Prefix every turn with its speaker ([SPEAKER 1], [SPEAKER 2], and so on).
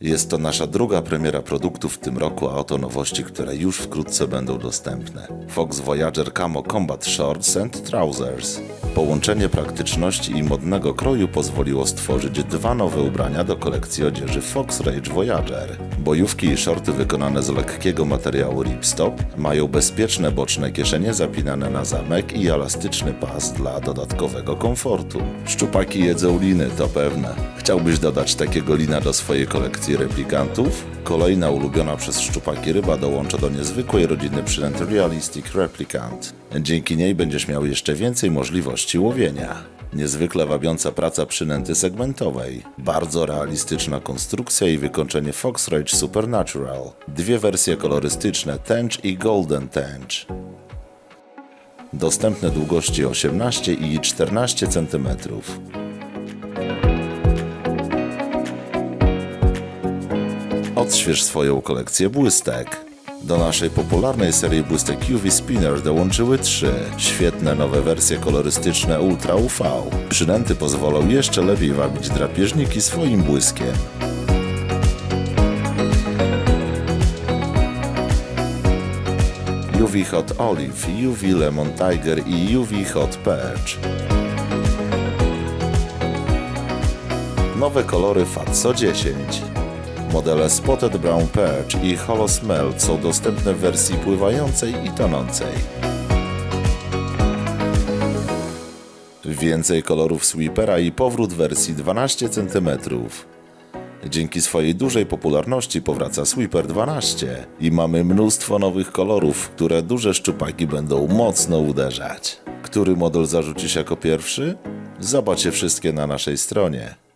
[SPEAKER 1] Jest to nasza druga premiera produktu w tym roku, a oto nowości, które już wkrótce będą dostępne. Fox Voyager Camo Combat Shorts and Trousers. Połączenie praktyczności i modnego kroju pozwoliło stworzyć dwa nowe ubrania do kolekcji odzieży Fox Rage Voyager. Bojówki i shorty wykonane z lekkiego materiału ripstop mają bezpieczne boczne kieszenie zapinane na zamek i elastyczny pas dla dodatkowego komfortu. Szczupaki jedzą liny, to pewne. Chciałbyś dodać takiego lina do swojej kolekcji replikantów? Kolejna ulubiona przez szczupaki ryba dołącza do niezwykłej rodziny przynęt Realistic Replicant. Dzięki niej będziesz miał jeszcze więcej możliwości łowienia. Niezwykle wabiąca praca przynęty segmentowej, bardzo realistyczna konstrukcja i wykończenie Fox Rage Supernatural. Dwie wersje kolorystyczne Tench i Golden Tench. Dostępne długości 18 i 14 cm. Odśwież swoją kolekcję błystek. Do naszej popularnej serii błystek UV Spinner dołączyły trzy świetne nowe wersje kolorystyczne Ultra UV. Przynęty pozwolą jeszcze lepiej wabić drapieżniki swoim błyskiem. UV Hot Olive, UV Lemon Tiger i UV Hot Perch. Nowe kolory Fatso 10. Modele Spotted Brown Perch i Holo Smelt są dostępne w wersji pływającej i tonącej. Więcej kolorów Sweepera i powrót wersji 12 cm. Dzięki swojej dużej popularności powraca Sweeper 12 i mamy mnóstwo nowych kolorów, które duże szczupaki będą mocno uderzać. Który model zarzucisz jako pierwszy? Zobaczcie wszystkie na naszej stronie.